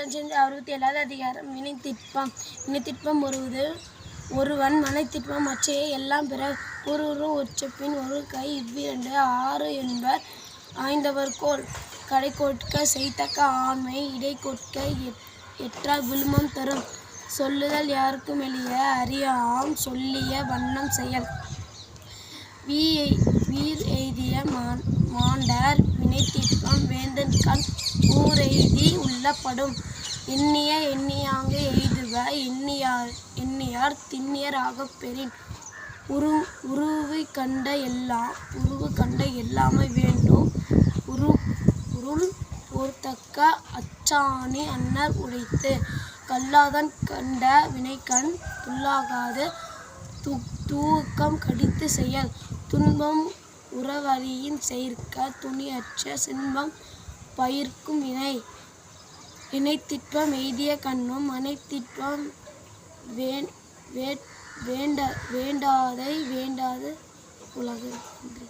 இருபத்தஞ்சு அறுபத்தி ஏழாவது அதிகாரம். வினைத்திட்பம் வினைத்திட்பம் ஒருவது ஒருவன் மனைத்திட்பம் மற்றைய எல்லாம் பிற ஒரு ஒரு ஒற்றப்பின் ஒரு கை இவ்விரண்டு. ஆறு என்பர் ஆய்ந்தவர்கோல் கடை கொட்க செய்தக்க ஆண்மை இடை கொட்க எற்றா விழுமம் தரும். சொல்லுதல் யாருக்கும் எளிய. அறியாம் சொல்லிய வண்ணம் செயல். வீ வீர் எய்திய மாண்டார் மாண்டர் வினைத்திட்பம் வேந்தன் கண். ஊரெய்தி உள்ளப்படும். இன்னிய எண்ணியாங்க எய்துவ எண்ணியார் எண்ணியார் திண்ணியர் ஆகப் பெறின். உரு உருவை கண்ட எல்லாம் உருவு கண்ட எல்லாமே வேண்டும். உரு உருள் போர்த்தக்க அச்சாணி அன்னர் உடைத்து கல்லாதன் கண்ட வினைக்கண் துள்ளாகாது து தூக்கம் கடித்து செயல். துன்பம் உறவழியின் செயற்க துணியற்ற சின்பம் பயிர்க்கும் வினை. இணைத்திட்பம் எய்திய கண்ணும் மனைத்திட்பம் வேண் வேண்ட வேண்டாதை வேண்டாது உலகு நன்றி